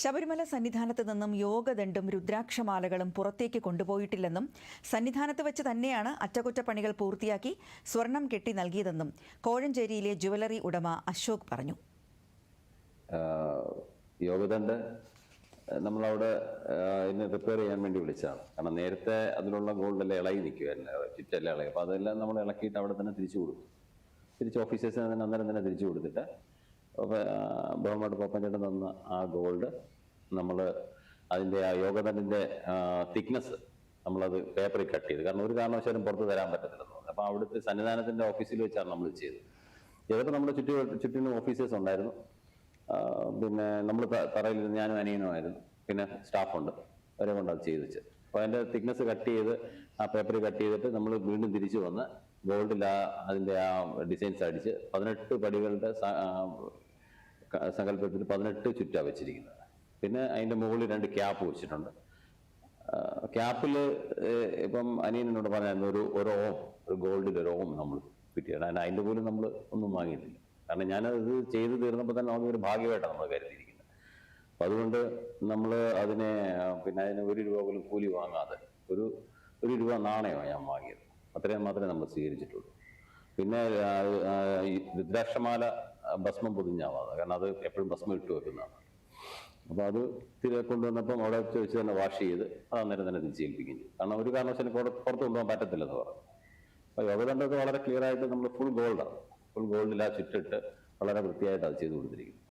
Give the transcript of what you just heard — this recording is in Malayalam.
ശബരിമല സന്നിധാനത്ത് നിന്നും യോഗദണ്ഡും രുദ്രാക്ഷമാലകളും പുറത്തേക്ക് കൊണ്ടുപോയിട്ടില്ലെന്നും സന്നിധാനത്ത് വെച്ച് തന്നെയാണ് അറ്റകുറ്റപ്പണികൾ പൂർത്തിയാക്കി സ്വർണം കെട്ടി നൽകിയതെന്നും കോഴഞ്ചേരിയിലെ ജുവലറി ഉടമ അശോക് പറഞ്ഞു. യോഗദണ്ഡ് നമ്മളവിടെ ഇതിനെ റിപ്പയർ ചെയ്യാൻ വേണ്ടി വിളിച്ചതാണ്. കാരണം നേരത്തെ അതിലുള്ള ഗോൾഡെല്ലാം ഇളകി നിൽക്കുമായിരുന്നു ചുറ്റെല്ലാം ഇളകി. അപ്പോൾ അതെല്ലാം നമ്മൾ ഇളക്കിയിട്ട് അവിടെ തന്നെ തിരിച്ചു കൊടുക്കും. തിരിച്ച് ഓഫീസേഴ്സിന് തന്നെ അന്നേരം തന്നെ തിരിച്ചു കൊടുത്തിട്ട് അപ്പോൾ പപ്പഞ്ചേട്ടൻ തന്ന ആ ഗോൾഡ് നമ്മൾ അതിന്റെ ആ യോഗതണ്ടിന്റെ തിക്നെസ് നമ്മളത് പേപ്പറിൽ കട്ട് ചെയ്ത്. കാരണം ഒരു കാരണവശാലും പുറത്ത് തരാൻ പറ്റത്തില്ലെന്ന് പറഞ്ഞു. അപ്പോൾ അവിടുത്തെ സന്നിധാനത്തിന്റെ ഓഫീസിൽ വെച്ചാണ് നമ്മൾ ചെയ്തത്. ചിലപ്പോൾ നമ്മുടെ ചുറ്റു ചുറ്റിനും ഓഫീസേഴ്സ് ഉണ്ടായിരുന്നു. പിന്നെ നമ്മൾ തറയിൽ ഞാനും അനിയനുമായിരുന്നു പിന്നെ സ്റ്റാഫുണ്ട് അവരെ കൊണ്ട് അത് ചെയ്ത് വെച്ചത്. അപ്പോൾ അതിന്റെ തിക്നെസ് കട്ട് ചെയ്ത് ആ പേപ്പറിൽ കട്ട് ചെയ്തിട്ട് നമ്മൾ വീണ്ടും തിരിച്ചു വന്ന് ഗോൾഡിൽ ആ അതിന്റെ ആ ഡിസൈൻസ് അടിച്ച് പതിനെട്ട് പടികളുടെ സങ്കല്പത്തിൽ പതിനെട്ട് ചുറ്റാണ് വെച്ചിരിക്കുന്നത്. പിന്നെ അതിന്റെ മുകളിൽ രണ്ട് ക്യാപ്പ് വെച്ചിട്ടുണ്ട്. ക്യാപ്പിൽ ഇപ്പം അനിയനോട് പറഞ്ഞായിരുന്നു ഒരു ഒരു ഓം ഒരു ഗോൾഡിൽ ഒരു ഓം നമ്മൾ അതിന് അതിന്റെ പോലും നമ്മൾ ഒന്നും വാങ്ങിയിട്ടില്ല. കാരണം ഞാനത് ചെയ്തു തീർന്നപ്പോൾ തന്നെ നമുക്ക് ഒരു ഭാഗ്യമായിട്ടാണ് നമ്മൾ കരുതിയിരിക്കുന്നത്. അപ്പം അതുകൊണ്ട് നമ്മൾ അതിനെ പിന്നെ അതിന് ഒരു രൂപ പോലും കൂലി വാങ്ങാതെ ഒരു ഒരു രൂപ നാണയമാണ് ഞാൻ വാങ്ങിയത്. അത്രയും മാത്രമേ നമ്മൾ സ്വീകരിച്ചിട്ടുള്ളൂ. പിന്നെ രുദ്രാക്ഷമാല ഭസ്മം പൊതിഞ്ഞാവാതെ. കാരണം അത് എപ്പോഴും ഭസ്മം ഇട്ട് വെക്കുന്നതാണ്. അപ്പോൾ അത് തിരികെ കൊണ്ടുവന്നപ്പം അവിടെ വെച്ച് തന്നെ വാഷ് ചെയ്ത് അത് അന്നേരം തന്നെ തിരിച്ചേൽപ്പിക്കുകയും ചെയ്തു കാരണം ഒരു കാരണവശാലും പുറത്ത് കൊണ്ടുപോകാൻ പറ്റത്തില്ലെന്ന് പറഞ്ഞു. അപ്പോൾ യോഗദണ്ഡൊക്കെ വളരെ ക്ലിയർ ആയിട്ട് നമ്മൾ ഫുൾ ഗോൾഡാണ് ഫുൾ ഗോൾഡിൽ ആ ചുറ്റിട്ട് വളരെ വൃത്തിയായിട്ട് അത് ചെയ്തു കൊടുത്തിരിക്കുന്നു